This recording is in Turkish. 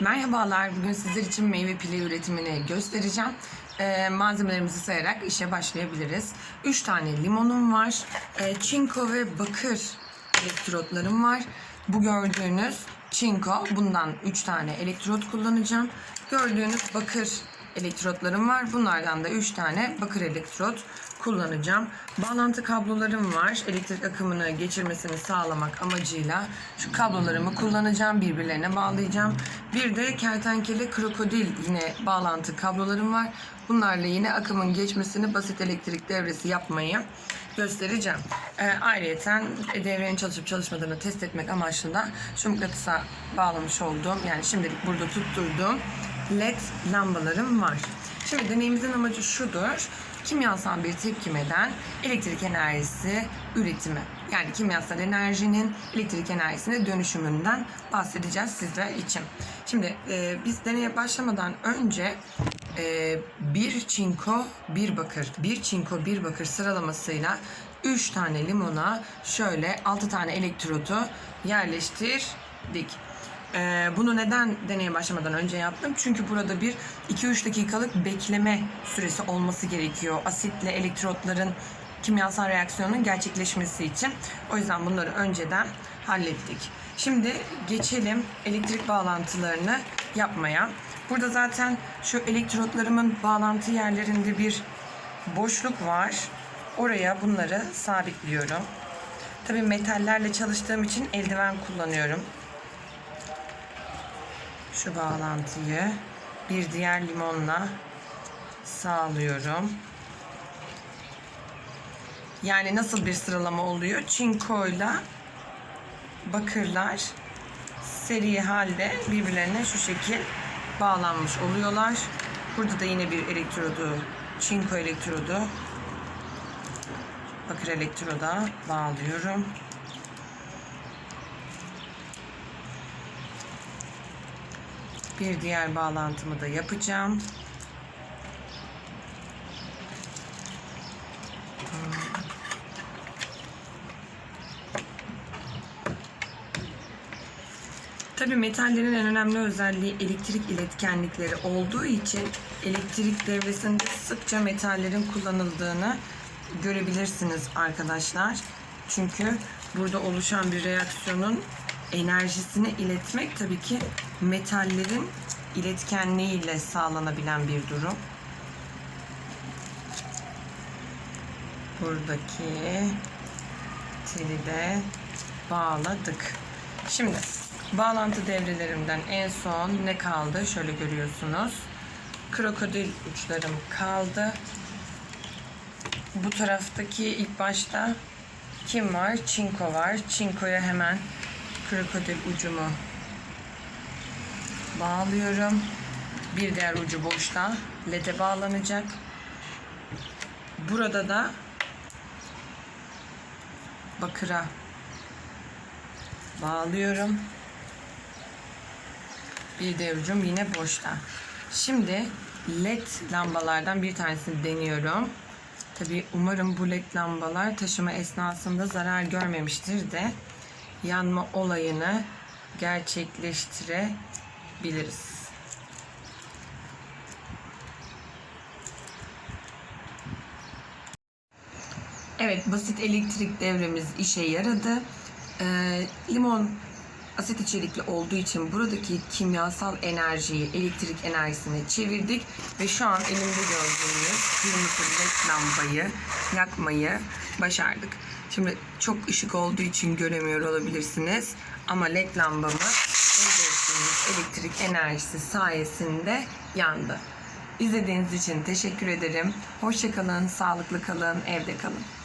Merhabalar, bugün sizler için meyve pili üretimini göstereceğim. Ee, malzemelerimizi sayarak işe başlayabiliriz. 3 tane limonum var. Ee, çinko ve bakır elektrotlarım var. Bu gördüğünüz çinko, bundan 3 tane elektrot kullanacağım. Gördüğünüz bakır elektrotlarım var. Bunlardan da 3 tane bakır elektrot kullanacağım. Bağlantı kablolarım var. Elektrik akımını geçirmesini sağlamak amacıyla şu kablolarımı kullanacağım. Birbirlerine bağlayacağım. Bir de kertenkele krokodil yine bağlantı kablolarım var. Bunlarla yine akımın geçmesini basit elektrik devresi yapmayı göstereceğim. Ee, ayrıyeten devrenin çalışıp çalışmadığını test etmek amaçlı da şu mıknatısa bağlamış olduğum yani şimdilik burada tutturduğum led lambalarım var. Şimdi deneyimizin amacı şudur. Kimyasal bir tepkimeden elektrik enerjisi üretimi. Yani kimyasal enerjinin elektrik enerjisine dönüşümünden bahsedeceğiz sizler için. Şimdi e, biz deneye başlamadan önce e, bir çinko bir bakır, bir çinko bir bakır sıralamasıyla 3 tane limona şöyle 6 tane elektrotu yerleştirdik. Ee, bunu neden deneye başlamadan önce yaptım? Çünkü burada bir 2-3 dakikalık bekleme süresi olması gerekiyor. Asitle elektrotların kimyasal reaksiyonun gerçekleşmesi için. O yüzden bunları önceden hallettik. Şimdi geçelim elektrik bağlantılarını yapmaya. Burada zaten şu elektrotlarımın bağlantı yerlerinde bir boşluk var. Oraya bunları sabitliyorum. Tabii metallerle çalıştığım için eldiven kullanıyorum şu bağlantıyı bir diğer limonla sağlıyorum. Yani nasıl bir sıralama oluyor? Çinkoyla bakırlar seri halde birbirlerine şu şekil bağlanmış oluyorlar. Burada da yine bir elektrodu, çinko elektrodu bakır elektroda bağlıyorum. Bir diğer bağlantımı da yapacağım. Tabii metallerin en önemli özelliği elektrik iletkenlikleri olduğu için elektrik devresinde sıkça metallerin kullanıldığını görebilirsiniz arkadaşlar. Çünkü burada oluşan bir reaksiyonun enerjisini iletmek tabii ki metallerin iletkenliğiyle sağlanabilen bir durum. Buradaki teli de bağladık. Şimdi bağlantı devrelerimden en son ne kaldı? Şöyle görüyorsunuz. Krokodil uçlarım kaldı. Bu taraftaki ilk başta kim var? Çinko var. Çinko'ya hemen krokodil ucumu bağlıyorum. Bir diğer ucu boşta. LED'e bağlanacak. Burada da bakıra bağlıyorum. Bir diğer ucum yine boşta. Şimdi led lambalardan bir tanesini deniyorum. Tabi umarım bu led lambalar taşıma esnasında zarar görmemiştir de yanma olayını gerçekleştirebiliriz. Evet, basit elektrik devremiz işe yaradı. Ee, limon asit içerikli olduğu için buradaki kimyasal enerjiyi elektrik enerjisine çevirdik ve şu an elimde gördüğünüz kırmızı led lambayı yakmayı başardık. Şimdi çok ışık olduğu için göremiyor olabilirsiniz ama led lambamı elde ettiğimiz elektrik enerjisi sayesinde yandı. İzlediğiniz için teşekkür ederim. Hoşçakalın, sağlıklı kalın, evde kalın.